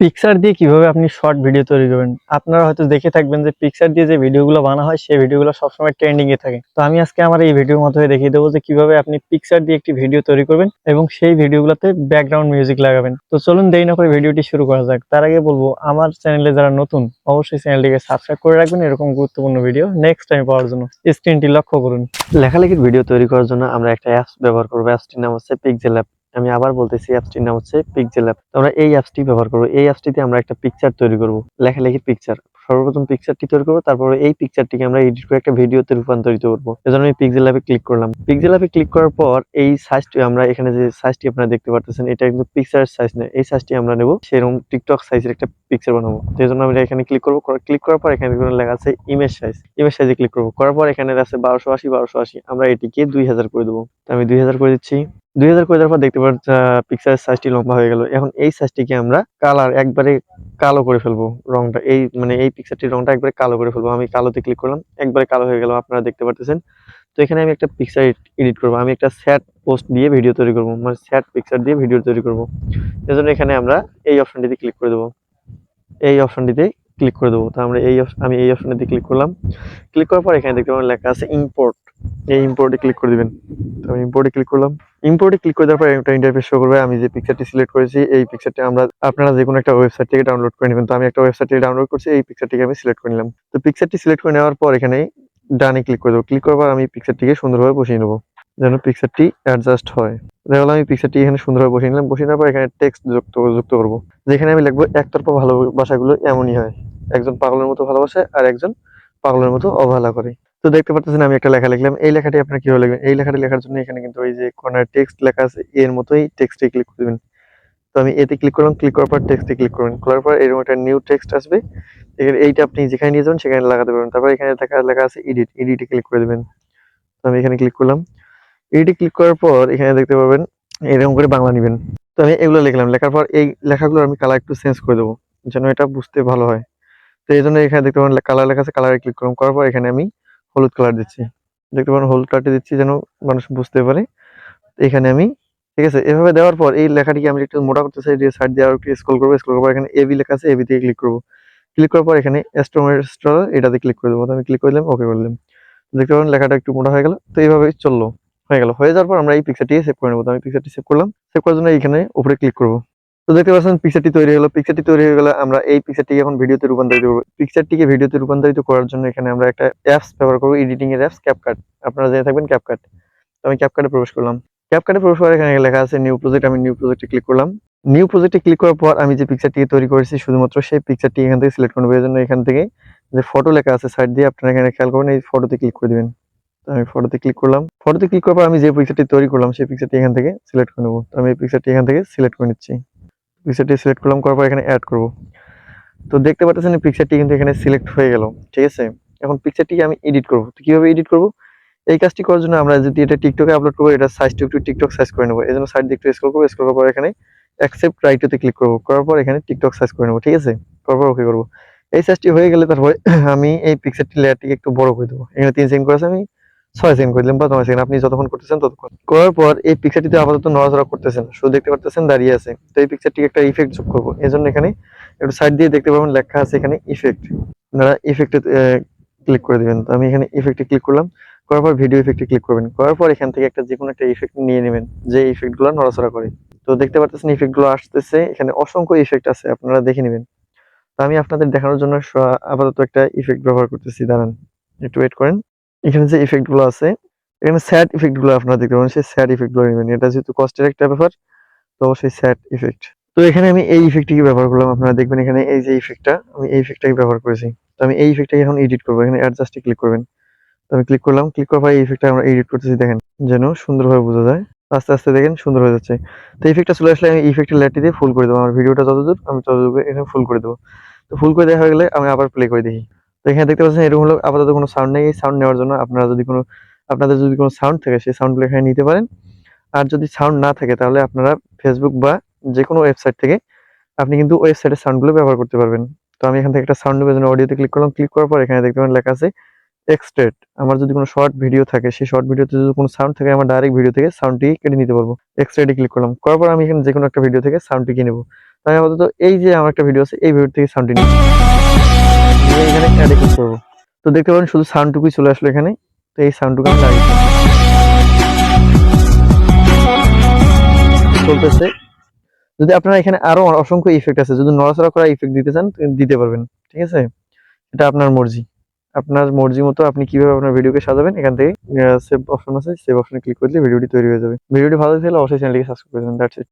Picture দিয়ে কীভাবে আপনি শর্ট ভিডিও তৈরি করবেন? আপনারা হয়তো দেখে থাকবেন যে পিকচার দিয়ে যে ভিডিওগুলো বানা হয়, সেই ভিডিওগুলো সবসময় ট্রেন্ডিং এ থাকে। তো আমি আজকে আমার এই ভিডিওর মাধ্যমে দেখিয়ে দেবো যে কীভাবে আপনি পিকচার দিয়ে একটি ভিডিও তৈরি করবেন এবং সেই ভিডিওগুলোতে ব্যাকগ্রাউন্ড মিউজিক লাগাবেন। তো চলুন দেরি না করে ভিডিওটি শুরু করা যাক। তার আগে বলব, আমার চ্যানেলে যারা নতুন, অবশ্যই চ্যানেলটিকে সাবস্ক্রাইব করে রাখবেন। এরকম গুরুত্বপূর্ণ ভিডিও নেক্সট টাইম পাওয়ার জন্য। স্ক্রিনটি লক্ষ্য করুন। লেখালেখির ভিডিও তৈরি করার জন্য আমরা একটা অ্যাপস ব্যবহার করব। অ্যাপসটির নাম হচ্ছে পিকজেল অ্যাপ আমি আবার বলতেছি অ্যাপসটির নাম হচ্ছে পিকজেল অ্যাপ আমরা এই অ্যাপসটি ব্যবহার করব। এই অ্যাপসটিতে আমরা একটা পিকচার তৈরি করব। লেখালেখির পিকচার সর্বপ্রথম পিকচারটি তৈরি করব, তারপরে এই পিকচারটিকে আমরা এডিট করে একটা ভিডিওতে রূপান্তরিত করব। এজন্য আমি পিকজেল অ্যাপে ক্লিক করলাম। পিকজেল অ্যাপে ক্লিক করার পর এই সাইজটি আমরা এখানে যে সাইজটি আপনারা দেখতে পারতেছেন, এটা কিন্তু পিকচারের সাইজ না এই সাইজটি আমরা নেব, সেরকম টিকটক সাইজের একটা পিকচার বানাবো। এই জন্য আমরা এখানে ক্লিক করব। ক্লিক করার পর এখানে লেখা আছে ইমেজ সাইজ ইমেজ সাইজে ক্লিক করব। করার পর এখানে আছে বারোশো আশি বারোশো আশি। আমরা এটিকে দুই হাজার করে দেবো। তো আমি দুই হাজার করে দিচ্ছি। দুই হাজার করে পর দেখতে পাচ্ছি পিকচারের সাইজটি লম্বা হয়ে গেল। এখন এই সাইজটিকে আমরা কালার একবারে কালো করে ফেলব রংটা। এই মানে এই পিকচারটির রংটা একবারে কালো করে ফেলব। আমি কালোতে ক্লিক করলাম, একবারে কালো হয়ে গেল, আপনারা দেখতে পারতেছেন। তো এখানে আমি একটা পিকচার এডিট করব। আমি একটা স্যাট পোস্ট দিয়ে ভিডিও তৈরি করব মানে স্যাট পিকচার দিয়ে ভিডিও তৈরি করব। এজন্য এখানে আমরা এই অপশনটিতে ক্লিক করে দেবো। এই অপশনটিতে ক্লিক করে দেবো। তো আমরা এই, আমি এই অপশনটিতে ক্লিক করলাম। ক্লিক করার পর এখানে দেখতে পাবেন লেখা আছে ইম্পোর্ট এই ইম্পোর্টে ক্লিক করে দিবেন। তো আমি ইম্পোর্টে ক্লিক করলাম। ইম্পোর্টে ক্লিক করে দেওয়ার পর একটা ইন্টারফেস শো করবে। আমি যে পিকচারটি সিলেক্ট করেছি, এই পিকচারটি আমরা, আপনারা যে কোনো একটা ওয়েবসাইট থেকে ডাউনলোড করে নেবেন। তো আমি একটা ওয়েবসাইট থেকে ডাউনলোড করছি, এই পিকচারটিকে আমি সিলেক্ট করে নিলাম। তো পিকচারটি সিলেক্ট করে নেওয়ার পর এখানে ডানে ক্লিক করে দেবো। ক্লিক করার পর আমি পিকচারটিকে সুন্দরভাবে বসিয়ে নেব, যেন পিকচারটি অ্যাডজাস্ট হয়। দেখা আমি পিকচারটি এখানে সুন্দরভাবে বসিয়ে নিলাম। বসিয়ে নেওয়ার পর এখানে টেক্সট যুক্ত যুক্ত করব। যেখানে আমি লিখব, একতরফা ভালোবাসাগুলো এমনই হয়। একজন পাগলের মতো ভালোবাসে আর একজন পাগলের মতো অবহেলা করে। তো দেখতে পাচ্ছেন আমি একটা লেখা লিখলাম। এই লেখাটি আপনার কীভাবে লিখবেন এই লেখাটি লেখার জন্য এখানে কিন্তু ওই যে কর্নার টেক্সট লেখা আছে এর মতোই টেক্সটে ক্লিক করে দিবেন। তো আমি এতে ক্লিক করলাম ক্লিক করার পর টেক্সটে ক্লিক করবেন। করার পর এরকম একটা নিউ টেক্সট আসবে। এখানে এইটা আপনি যেখানে নিয়ে যাবেন, সেখানে লাগাতে পারবেন। তারপর এখানে দেখা, লেখা আছে এডিট এডিটে ক্লিক করে দিবেন। তো আমি এখানে ক্লিক করলাম। এডিটে ক্লিক করার পর এখানে দেখতে পাবেন এরকম করে বাংলা নেবেন। তো আমি এগুলো লিখলাম। লেখার পর এই লেখাগুলো আমি কালার একটু চেঞ্জ করে দেবো, যেন এটা বুঝতে ভালো হয়। তো এই জন্য এখানে দেখতে পাবেন কালার লেখা আছে কালারে ক্লিক করলাম। করার পর এখানে আমি হলুদ কালার দিচ্ছি। দেখতে পারেন, হলুদ কালারটি দিচ্ছি যেন মানুষ বুঝতে পারে। এখানে আমি, ঠিক আছে, এভাবে দেওয়ার পর এই লেখাটিকে আমি একটু মোটা করতে চাই যে সাইড দিয়ে আরও একটু স্ক্রল করব স্ক্রল করার এখানে এবি লেখা আছে এবি দিয়ে ক্লিক করব। ক্লিক করার পর এখানে স্ট্রং এটাতে ক্লিক করে দেবো। আমি ক্লিক করে দিলাম ওকে করে দিলাম। দেখতে পারেন, লেখাটা একটু মোটা হয়ে গেল। তো এইভাবে চলল, হয়ে গেল। হয়ে যাওয়ার পর আমরা এই পিকচারটি সেভ করে নেব। আমি পিকচারটি সেভ করলাম। সেভ করার জন্য এইখানে উপরে ক্লিক করব। তো দেখতে পাচ্ছেন পিকচারটি তৈরি হলো। পিকচারটি তৈরি হয়ে গেলে আমরা এই পিকচারটিকে এখন ভিডিওতে রূপান্তরিত করব। পিকচারটিকে ভিডিওতে রূপান্তরিত করার জন্য এখানে আমরা একটা অ্যাপস ব্যবহার করব এডিটিং এর অ্যাপস ক্যাপকাট আপনারা জেনে থাকবেন ক্যাপকাট তো আমি ক্যাপকাটে প্রবেশ করলাম। ক্যাপকাটে প্রবেশ করার এখানে লেখা আছে নিউ প্রজেক্ট আমি নিউ প্রজেক্টে ক্লিক করলাম। নিউ প্রজেক্টে ক্লিক করার পর আমি যে পিকচারটিকে তৈরি করেছি, শুধুমাত্র সেই পিকচারটি এখান থেকে সিলেক্ট করব। এই জন্য এখান থেকে যে ফটো লেখা আছে সাইড দিয়ে, আপনারা এখানে খেয়াল করবেন এই ফটোতে ক্লিক করে দিবেন। আমি ফটোতে ক্লিক করলাম। ফটোতে ক্লিক করার পর আমি যে পিকচারটি তৈরি করলাম, সেই পিকচারটি এখান থেকে সিলেক্ট করে নেব। তো আমি এই পিকচারটি এখান থেকে সিলেক্ট করে নিচ্ছি। পিকচারটি সিলেক্ট করলাম, করার পর এখানে অ্যাড করব। তো দেখতে পাচ্ছেন পিকচারটি কিন্তু এখানে সিলেক্ট হয়ে গেল, ঠিক আছে? এখন পিকচারটিকে আমি এডিট করব। তো কীভাবে এডিট করব? এই কাজটি করার জন্য আমরা যদি এটা টিকটকে আপলোড করব, এটা সাইজটা একটু টিকটক সাইজ করে নেব। এই জন্য সাইড দিয়ে একটু স্ক্রল করব স্ক্রল করার পর এখানে অ্যাকসেপ্ট রাইটতে ক্লিক করব। করার পর এখানে টিকটক সাইজ করে নেব, ঠিক আছে? করার পর ওকে করব। এই সাইজটি হয়ে গেলে তারপরে আমি এই পিকচারটি লেয়ারটিকে একটু বড় করে দেবো। এখানে তিন সেকেন্ড করেছে আমি ছয় সেকেন্ড করে দিলাম বা নয় সেকেন্ড আপনি যতক্ষণ করতেছেন ততক্ষণ। করার পর এই পিকচারটিতে আপাতত নড়াচড়া করতেছেন শুধু দেখতে পারতেছেন দাঁড়িয়ে আছে। তো এই পিকচারটিকে একটা ইফেক্ট যোগ করব। এই জন্য এখানে একটু সাইড দিয়ে দেখতে পাবেন লেখা আছে এখানে ইফেক্ট আপনারা ইফেক্টে ক্লিক করে দিবেন। তো আমি এখানে ইফেক্টে ক্লিক করলাম। করার পর ভিডিও ইফেক্টে ক্লিক করবেন। করার পর এখান থেকে একটা যে কোনো একটা ইফেক্ট নিয়ে নেবেন, যে ইফেক্টগুলো নড়াচড়া করে। তো দেখতে পাচ্ছেন ইফেক্টগুলো আসতেছে। এখানে অসংখ্য ইফেক্ট আছে, আপনারা দেখে নেবেন। তো আমি আপনাদের দেখানোর জন্য আপাতত একটা ইফেক্ট ব্যবহার করতেছি। দাঁড়ান, একটু ওয়েট করেন। এখানে যে ইফেক্টগুলো আছে, এখানে স্যাড ইফেক্টগুলো আপনারা দেখতে পাবেন, সেই স্যাড ইফেক্টগুলো নেবেন। এটা যেহেতু কস্টের একটা ব্যাপার, তো অবশ্যই স্যাড ইফেক্ট তো এখানে আমি এই ইফেক্টটিকে ব্যবহার করলাম আপনারা দেখবেন এখানে, এই যে ইফেক্টটা আমি এই ইফেক্টটাকে ব্যবহার করেছি। তো আমি এই ইফেক্টটাকে এখন এডিট করব, এখানে অ্যাডজাস্টে ক্লিক করবেন। তো আমি ক্লিক করলাম ক্লিক করার পর এই ইফেক্টটা আমরা এডিট করতেছি, দেখেন, যেন সুন্দরভাবে বোঝা যায়। আস্তে আস্তে দেখেন, সুন্দর হয়ে যাচ্ছে। তো ইফেক্টটা চলে আসলে আমি ইফেক্টের লেয়ারটি দিয়ে ফুল করে দেবো। আমার ভিডিওটা যতদূর, আমি ততদূর এখানে ফুল করে দেবো। তো ফুল করে হয়ে গেলে আমি আবার প্লে করে দেখি। তো এখানে দেখতে পাচ্ছেন, এরকম হলো আপাতত কোনো সাউন্ড নেই। এই সাউন্ড নেওয়ার জন্য আপনারা যদি কোনো, আপনাদের যদি কোনো সাউন্ড থাকে, সেই সাউন্ডগুলো এখানে নিতে পারেন। আর যদি সাউন্ড না থাকে, তাহলে আপনারা ফেসবুক বা যে কোনো ওয়েবসাইট থেকে আপনি কিন্তু ওয়েবসাইটের সাউন্ডগুলো ব্যবহার করতে পারবেন। তো আমি এখান থেকে একটা সাউন্ড নেবার জন্য অডিওতে ক্লিক করলাম। ক্লিক করার পর এখানে দেখতে পারেন লেখা আছে এক্সট্রেট আমার যদি কোনো শর্ট ভিডিও থাকে, সেই শর্ট ভিডিওতে যদি কোনো সাউন্ড থাকে, আমার ডাইরেক্ট ভিডিও থেকে সাউন্ডটি কেটে নিতে পারব। এক্সট্রেটে ক্লিক করলাম। করার পর আমি এখানে যে কোনো একটা ভিডিও থেকে সাউন্ডটি কিনে নেব। তো আমি আপাতত এই যে আমার একটা ভিডিও আছে, এই ভিডিও থেকে সাউন্ডটি নিচ্ছি। নিয়ে এখানে অ্যাডে ক্লিক করব তো দেখতে পারেন শুধু সাউন্ডটুকুই চলে আসলো এখানে। তো এই সাউন্ডটুকু আমি লাগিয়েছি চলতেছে। যদি আপনারা এখানে আরও অসংখ্য ইফেক্ট আছে, যদি নড়াচড়া করা ইফেক্ট দিতে চান দিতে পারবেন। ঠিক আছে? এটা আপনার মর্জি। আপনার মর্জি মতো আপনি কীভাবে আপনার ভিডিওকে সাজাবেন, এখান থেকে সেভ অপশন আছে সেভ অপশনে ক্লিক করলে ভিডিওটি তৈরি হয়ে যাবে। ভিডিওটি ভালো লাগলে অবশ্যই চ্যানেলটিকে সাবস্ক্রাইব করে দেবেন। That's it